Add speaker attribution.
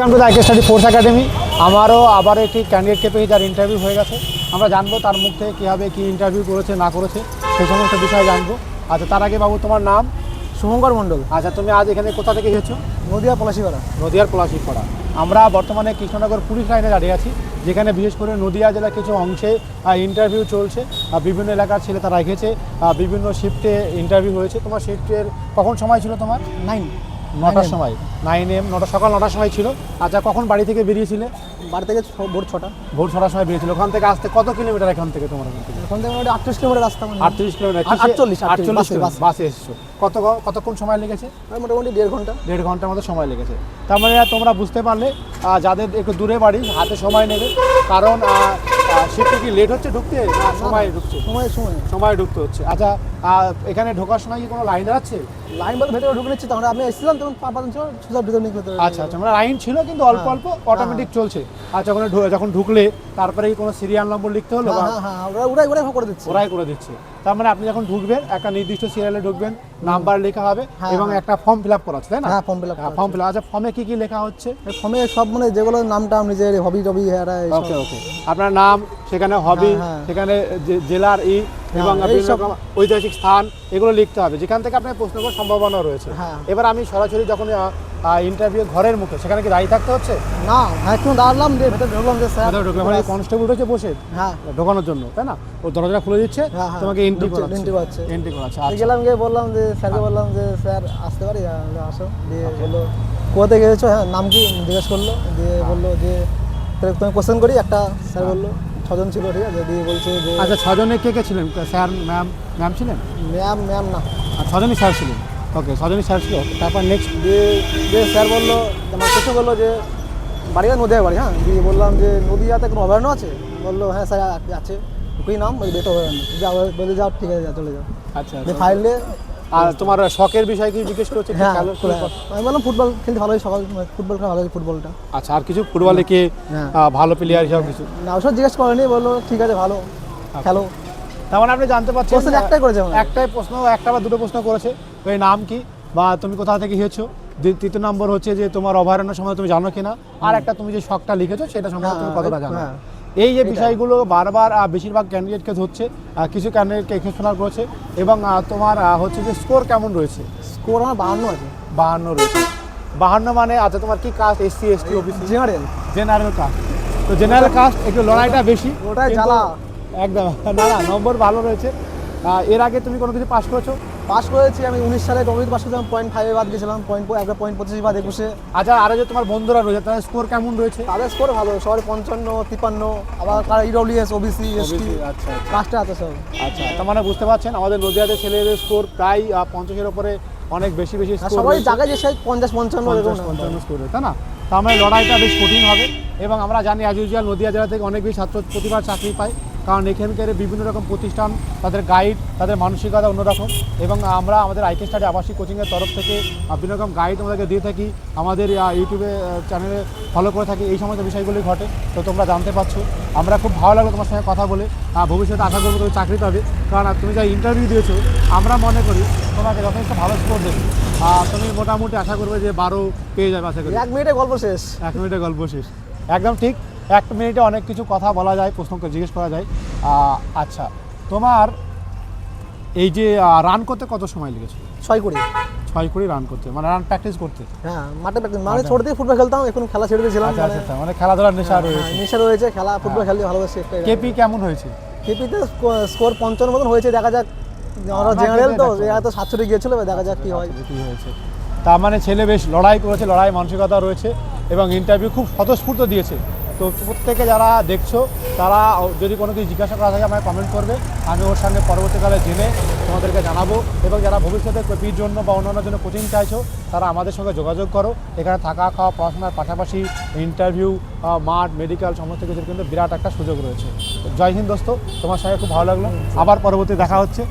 Speaker 1: Welcome to the IK study force academy আমারও আবার একটি ক্যান্ডিডেটকে পেয়ে যার ইন্টারভিউ হয়ে গেছে। আমরা জানব তার মুখ থেকে কীভাবে কী ইন্টারভিউ করেছে না করেছে সেই সমস্ত বিষয়ে জানব। আচ্ছা তার আগে বাবু তোমার নাম?
Speaker 2: শুভঙ্কর মণ্ডল।
Speaker 1: আচ্ছা তুমি আজ এখানে কোথা থেকে এসেছ?
Speaker 2: নদিয়া পলাশিপাড়া।
Speaker 1: নদিয়ার পলাশিপাড়া। আমরা বর্তমানে কৃষ্ণনগর পুলিশ লাইনে দাঁড়িয়ে আছি যেখানে বিশেষ করে নদিয়া জেলার কিছু অংশে ইন্টারভিউ চলছে বিভিন্ন এলাকার ছেলে তারা রেখেছে বিভিন্ন শিফটে ইন্টারভিউ হয়েছে। তোমার শিফটের কখন সময় ছিল তোমার?
Speaker 2: নাইন
Speaker 1: নটার সময় নাইন এম নটা সকাল নটার সময় ছিল। আচ্ছা কখন বাড়ি থেকে বেরিয়েছিলে?
Speaker 2: বাড়ি থেকে ভোর ছটা।
Speaker 1: ভোর ছটার সময় বেরিয়েছিল। ওখান থেকে আসতে কত কিলোমিটার এখান থেকে তোমার ওখান থেকে?
Speaker 2: ওখান থেকে মোটামুটি আটত্রিশ কিলোমিটার রাস্তা
Speaker 1: আটত্রিশ কিলোমিটার।
Speaker 2: আটচল্লিশ, আটচল্লিশ, বাসে,
Speaker 1: এসেছ। কত কতক্ষণ সময় লেগেছে?
Speaker 2: মোটামুটি দেড় ঘণ্টা।
Speaker 1: দেড় ঘণ্টার মতো সময় লেগেছে। তার মানে তোমরা বুঝতে পারলে যাদের একটু দূরে বাড়ি হাতে সময় নেবে। কারণ শিফটে কি লেট হচ্ছে? ঢুকতে সময় ঢুকছে?
Speaker 2: সময় সময়।
Speaker 1: সময় ঢুকতে হচ্ছে। আচ্ছা এখানে ঢোকার সময় কি কোনো লাইন দাঁড়াচ্ছে
Speaker 2: লাইন বলতে ভেতরে ঢুকে নিচ্ছে তখন আমি এসেছিলাম তখন পা পাঁচ সোজা ভিতরে নিয়ে
Speaker 1: আচ্ছা আচ্ছা মানে লাইন ছিল কিন্তু অল্প
Speaker 2: হ্যাঁ।
Speaker 1: অল্প অটোমেটিক চলছে। আচ্ছা ওখানে যখন ঢুকলে তারপরে কোনো সিরিয়াল নম্বর লিখতে হলো
Speaker 2: হ্যাঁ হ্যাঁ ওরাই ওরাই করে দিচ্ছে।
Speaker 1: ওরাই করে দিচ্ছে। তার মানে আপনি যখন ঢুকবেন একটা নির্দিষ্ট সিরিয়ালে ঢুকবেন নাম্বার লেখা হবে
Speaker 2: হ্যাঁ,
Speaker 1: এবং
Speaker 2: হ্যাঁ।
Speaker 1: একটা ফর্ম ফিল আপ করা আছে তাই না?
Speaker 2: হ্যাঁ, form fill up
Speaker 1: form fill আচ্ছা ফর্মে কি কি লেখা হচ্ছে?
Speaker 2: ফর্মে সব মানে যেগুলো নামটা নিজের হবি টবি হ্যাঁ
Speaker 1: ওকে ওকে আপনার নাম সেখানে হবি
Speaker 2: হ্যাঁ, হ্যাঁ।
Speaker 1: সেখানে জেলার ই এবং
Speaker 2: হ্যাঁ,
Speaker 1: ঐতিহাসিক স্থান এগুলো লিখতে হবে। যেখান থেকে আপনার প্রশ্ন করার সম্ভাবনা রয়েছে।
Speaker 2: হ্যাঁ।
Speaker 1: এবার আমি সরাসরি যখন ইন্টারভিউ ঘরের মুখে। সেখানে কি দাঁড়িয়ে থাকতে হচ্ছে?
Speaker 2: না হ্যাঁ একটু দাঁড়ালাম দিয়ে ভেতরে ঢুকলাম যে স্যার।
Speaker 1: ঢুকলাম মানে কনস্টেবল রয়েছে বসে?
Speaker 2: হ্যাঁ।
Speaker 1: ঢোকানোর জন্য তাই না? ও দরজা খুলে দিচ্ছে
Speaker 2: হ্যাঁ, হ্যাঁ।
Speaker 1: তোমাকে এন্ট্রি করাচ্ছে।
Speaker 2: entry করাচ্ছে।
Speaker 1: এন্ট্রি করাচ্ছে আচ্ছা।
Speaker 2: গেলাম গিয়ে বললাম যে স্যারকে বললাম যে স্যার আসতে পারি? আসো। দিয়ে বলল কোথাতে গেছো হ্যাঁ নাম কি? জিজ্ঞেস করল। দিয়ে বলল যে তাহলে তুমি কোশ্চেন করি? একটা স্যার বলল ছজন ছিল ঠিক আছে? দিয়ে বলছে যে
Speaker 1: আচ্ছা ছজনে কে কে ছিলেন? স্যার ম্যাম ম্যাম ছিলেন?
Speaker 2: ম্যাম ম্যাম না।
Speaker 1: আর ছজনই স্যার ছিলেন? ওকে সজনী স্যার ছিল। তারপর নেক্সট
Speaker 2: দিয়ে দিয়ে স্যার বলল আমার কোশ্চেন বলল যে বাড়ি নদিয়া বাড়ি হ্যাঁ? দিয়ে বললাম যে নদিয়াতে কোনো অভয়ারণ্য আছে? বলল হ্যাঁ স্যার আছে। ওই নাম বেতো অভয়ারণ্য যাও বলে যাও ঠিক আছে চলে যাও।
Speaker 1: আচ্ছা
Speaker 2: ফাইল
Speaker 1: আর তোমার শখের বিষয় কি জিজ্ঞেস করছে?
Speaker 2: হ্যাঁ আমি বললাম ফুটবল খেলতে ভালো লাগে সকাল ফুটবল খেলা ভালো লাগে ফুটবলটা।
Speaker 1: আচ্ছা আর কিছু ফুটবলে কি
Speaker 2: হ্যাঁ।
Speaker 1: ভালো প্লেয়ার হিসাবে কিছু?
Speaker 2: না ওসব জিজ্ঞেস করেনি বলল ঠিক আছে ভালো খেলো।
Speaker 1: তার মানে আপনি জানতে পারছেন
Speaker 2: একটাই করেছে
Speaker 1: একটাই প্রশ্ন একটা বা দুটো প্রশ্ন করেছে। তো এই নাম কি? বা তুমি কোথা থেকে হয়েছো তৃতীয় নম্বর হচ্ছে যে তোমার অভয়ারণ্য সম্বন্ধে তুমি জানো কিনা? আর একটা তুমি যে শখটা লিখেছো সেটা সম্বন্ধে তুমি
Speaker 2: হ্যাঁ,
Speaker 1: কতটা জানো?
Speaker 2: হ্যাঁ।
Speaker 1: এই যে বিষয়গুলো বারবার বেশিরভাগ ক্যান্ডিডেটকে ধরছে কিছু ক্যান্ডিডেটকে এক্সেপশনাল করেছে এবং তোমার হচ্ছে যে স্কোর কেমন রয়েছে?
Speaker 2: স্কোর আমার বাহান্ন আছে।
Speaker 1: বাহান্ন রয়েছে। বাহান্ন মানে আচ্ছা তোমার কি caste SC ST OBC
Speaker 2: general
Speaker 1: general caste তো জেনারেল কাস্ট একটু লড়াইটা বেশি
Speaker 2: ওটাই জ্বালা।
Speaker 1: একদম না না নম্বর ভালো রয়েছে। এর আগে তুমি কোনো কিছু পাস করেছ?
Speaker 2: পাস করেছি আমি উনিশ সালে টপিক পাস করেছিলাম পয়েন্ট ফাইভে বাদ গেছিলাম পয়েন্ট একটা পয়েন্ট পঁচিশ বাদ একুশে।
Speaker 1: আচ্ছা আরও যে তোমার বন্ধুরা রয়েছে তাদের স্কোর কেমন রয়েছে?
Speaker 2: তাদের স্কোর ভালো সবাই পঞ্চান্ন তিপ্পান্ন আবার কারা ইডব্লিউএস ওবিসি এসটি
Speaker 1: আচ্ছা
Speaker 2: কাস্টে আছে সব।
Speaker 1: আচ্ছা তার মানে বুঝতে পারছেন আমাদের নদিয়াতে ছেলেদের স্কোর প্রায় পঞ্চাশের ওপরে অনেক বেশি বেশি
Speaker 2: সবাই জায়গায় যে সেই পঞ্চাশ পঞ্চান্ন
Speaker 1: পঞ্চান্ন স্কোর তাই না? তার মানে লড়াইটা বেশ কঠিন হবে এবং আমরা জানি অ্যাজ ইউজুয়াল নদিয়া জেলা থেকে অনেক বেশি ছাত্র প্রতিবার চাকরি পায়। কারণ এখানকার বিভিন্ন রকম প্রতিষ্ঠান তাদের গাইড তাদের মানসিকতা অন্যরকম এবং আমরা আমাদের আইকে স্টাডি আবাসিক কোচিংয়ের তরফ থেকে বিভিন্ন রকম গাইড আমাদেরকে দিয়ে থাকি আমাদের ইউটিউবে চ্যানেলে ফলো করে থাকি এই সমস্ত বিষয়গুলি ঘটে। তো তোমরা জানতে পারছ। আমরা খুব ভালো লাগল তোমার সঙ্গে কথা বলে। ভবিষ্যতে আশা করব তুমি চাকরি পাবে। কারণ তুমি যা ইন্টারভিউ দিয়েছ আমরা মনে করি তোমাকে যথেষ্ট ভালো স্কোর দেবে। আর তুমি মোটামুটি আশা করবে যে বারো পেয়ে যাবে আশা করি।
Speaker 2: এক মিনিটে গল্প শেষ।
Speaker 1: এক মিনিটে গল্প শেষ। একদম ঠিক। এক মিনিটে অনেক কিছু কথা বলা যায় প্রশ্ন করে জিজ্ঞেস করা যায়। আচ্ছা তোমার এই যে রান করতে কত সময় লেগেছে
Speaker 2: ছয় কুড়ি।
Speaker 1: ছয় করে রান করতে মানে রান প্র্যাকটিস করতে?
Speaker 2: হ্যাঁ মাঠে practice- মানে ছোট থেকে ফুটবল খেলতাম এখন খেলা ছেড়ে দিয়েছিলাম
Speaker 1: আচ্ছা আচ্ছা আচ্ছা, মানে খেলাধুলার নেশা রয়েছে।
Speaker 2: হ্যাঁ, নেশা রয়েছে খেলা ফুটবল খেলতে ভালোবাসি
Speaker 1: কেপি কেমন হয়েছে?
Speaker 2: কেপিতে স্কোর পঞ্চান্ন মতন হয়েছে দেখা যাক। আমরা জেনারেল তো। এরা তো সাতষট্টি গিয়েছিল দেখা যাক কি হয়।
Speaker 1: কি হয়েছে। তার মানে ছেলে বেশ লড়াই করেছে লড়াই মানসিকতা রয়েছে এবং ইন্টারভিউ খুব স্বতঃস্ফূর্ত দিয়েছে। তো প্রত্যেকে যারা দেখছ তারা যদি কোনো কিছু জিজ্ঞাসা করা থাকে আমায় কমেন্ট করবে। আমি ওর সঙ্গে পরবর্তীকালে জেনে তোমাদেরকে জানাব এবং যারা ভবিষ্যতে পেপির জন্য বা অন্যান্য জন্য কোচিং চাইছো তারা আমাদের সঙ্গে যোগাযোগ করো। এখানে থাকা খাওয়া পড়াশোনার পাশাপাশি ইন্টারভিউ মাঠ মেডিকেল সমস্ত কিছুর কিন্তু বিরাট একটা সুযোগ রয়েছে। জয় হিন্দ দোস্ত তোমার সঙ্গে খুব ভালো লাগল। আবার পরবর্তী দেখা হচ্ছে।